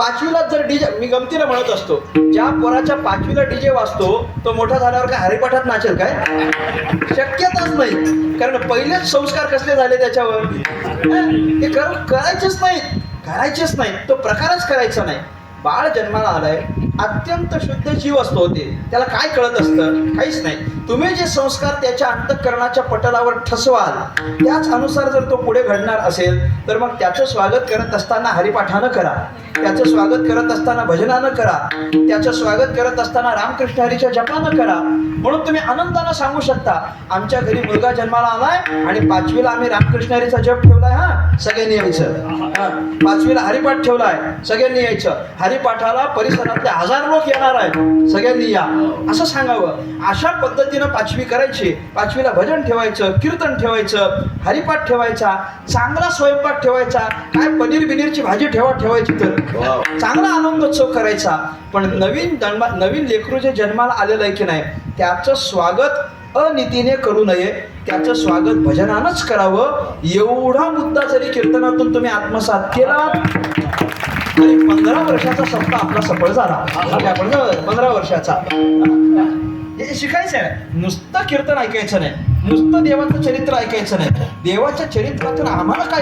पाचवीला जर डीजे मी गमतीनं म्हणत असतो ज्या पोराच्या पाचवीला डीजे वाजतो तो मोठा झाल्यावर काय हरिपाठात नाचेल काय? शक्यताच नाही. कारण पहिलेच संस्कार कसले झाले त्याच्यावर? ते करायचेच नाहीत. करायचेच नाही तो प्रकारच करायचा नाही. बाळ जन्माला आलाय अत्यंत शुद्ध जीव असतो ते. त्याला काय कळत असतं? काहीच नाही. तुम्ही जे संस्कार त्याच्या अंतःकरणाच्या पटलावर ठसवाल त्याच अनुसार जर तो पुढे घडणार असेल तर मग त्याचं स्वागत करत असताना हरिपाठानं करा. त्याचं स्वागत करत असताना भजनानं करा. त्याचं स्वागत करत असताना रामकृष्ण हरीच्या जपानं करा. म्हणून तुम्ही आनंदानं सांगू शकता आमच्या घरी मुलगा जन्माला आलाय आणि पाचवीला आम्ही रामकृष्ण हरीचा जप ठेवलाय हा? सगळ्यांनी यायचं. पाचवीला हरिपाठ ठेवलाय सगळ्यांनी यायचं. हरिपाठाला परिसरातले हजार लोक येणार आहेत. सगळ्यांनी या. असं सांगावं. अशा पद्धतीनं पाचवी करायची. पाचवीला भजन ठेवायचं कीर्तन ठेवायचं हरिपाठ ठेवायचा चांगला स्वयंपाक ठेवायचा काय पनीर बिनीरची भाजी ठेवा ठेवायची तर. चांगला आनंदोत्सव करायचा. पण नवीन जन्मा नवीन लेकरू जे जन्माला आलेलं आहे की नाही त्याचं स्वागत अनितीने करू नये. त्याचं स्वागत भजनानंच करावं. एवढा मुद्दा जरी कीर्तनातून तुम्ही आत्मसात केला आणि पंधरा वर्षाचा सप्ताह आपला सफळ झाला. आपण पंधरा वर्षाचा. हे शिकायचं आहे. नुसतं कीर्तन ऐकायचं नाही. नुसतं देवाचं चरित्र ऐकायचं नाही. देवाच्या चरित्रातून आम्हाला काय